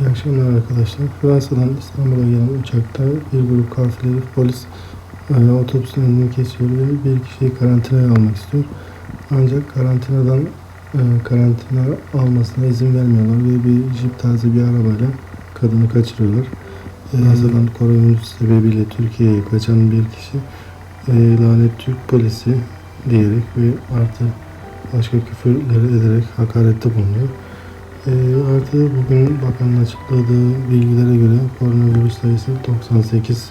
İyi akşamlar arkadaşlar. Fransa'dan İstanbul'a gelen uçakta bir grup kafileli polis e, otobüsün önünü kesiyor ve bir kişiyi karantinaya almak istiyor. Ancak karantinadan e, karantina almasına izin vermiyorlar ve bir jip tarzı bir arabayla kadını kaçırıyorlar. E, Fransa'dan koronavirüs sebebiyle Türkiye'ye kaçan bir kişi e, lanet Türk polisi diyerek ve artı başka küfürleri ederek hakarette bulunuyor. E, artı bugün bakanın açıkladığı bilgilere göre koronavirüs sayısı 98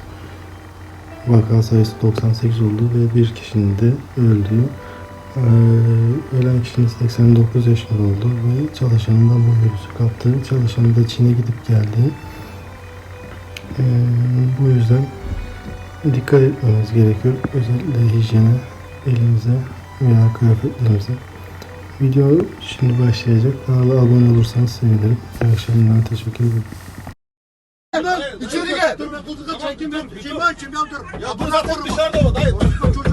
vaka sayısı 98 oldu ve bir kişinin de öldüğü e, ölen kişinin 89 yaşında olduğu ve çalışanından bu virüsü kaptığı çalışanı da Çin'e gidip geldiği e, bu yüzden dikkat etmemiz gerekiyor. Özellikle hijyene elimize veya kıyafetlerimize Video şimdi başlayacak. Kanala abone olursanız sevinirim. İyi akşamlar. Teşekkür ederim. İçeri gel. Dur ben kutuda çekeyim ben. Kim var kim ya dur. Ya dur dur Dışarıda mı? Dayı. Çocuk.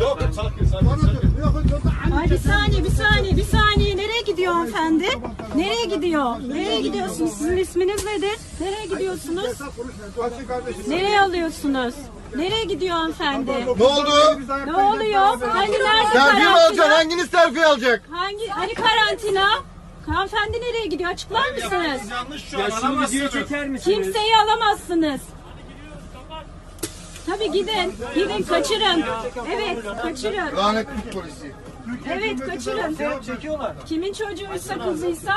Yok sakin sakin. Yok yok. Bir saniye, bir saniye, bir saniye. Nereye gidiyor hanımefendi? Nereye gidiyor? Nereye gidiyorsunuz? Sizin isminiz nedir? Nereye gidiyorsunuz? Nereye alıyorsunuz? Nereye gidiyor hanımefendi? Ne oldu? Ne oluyor? Hani nerede Selfie mi alacaksın? karantina? Selfie alacak? Hangi, hani karantina? Hanımefendi nereye gidiyor? Açıklar mısınız? Yanlış şu an alamazsınız. Kimseyi alamazsınız. Tabii gidin. Gidin kaçırın. Evet kaçırın. Lanet polisi. Evet kaçırın. Kimin çocuğuysa kızıysa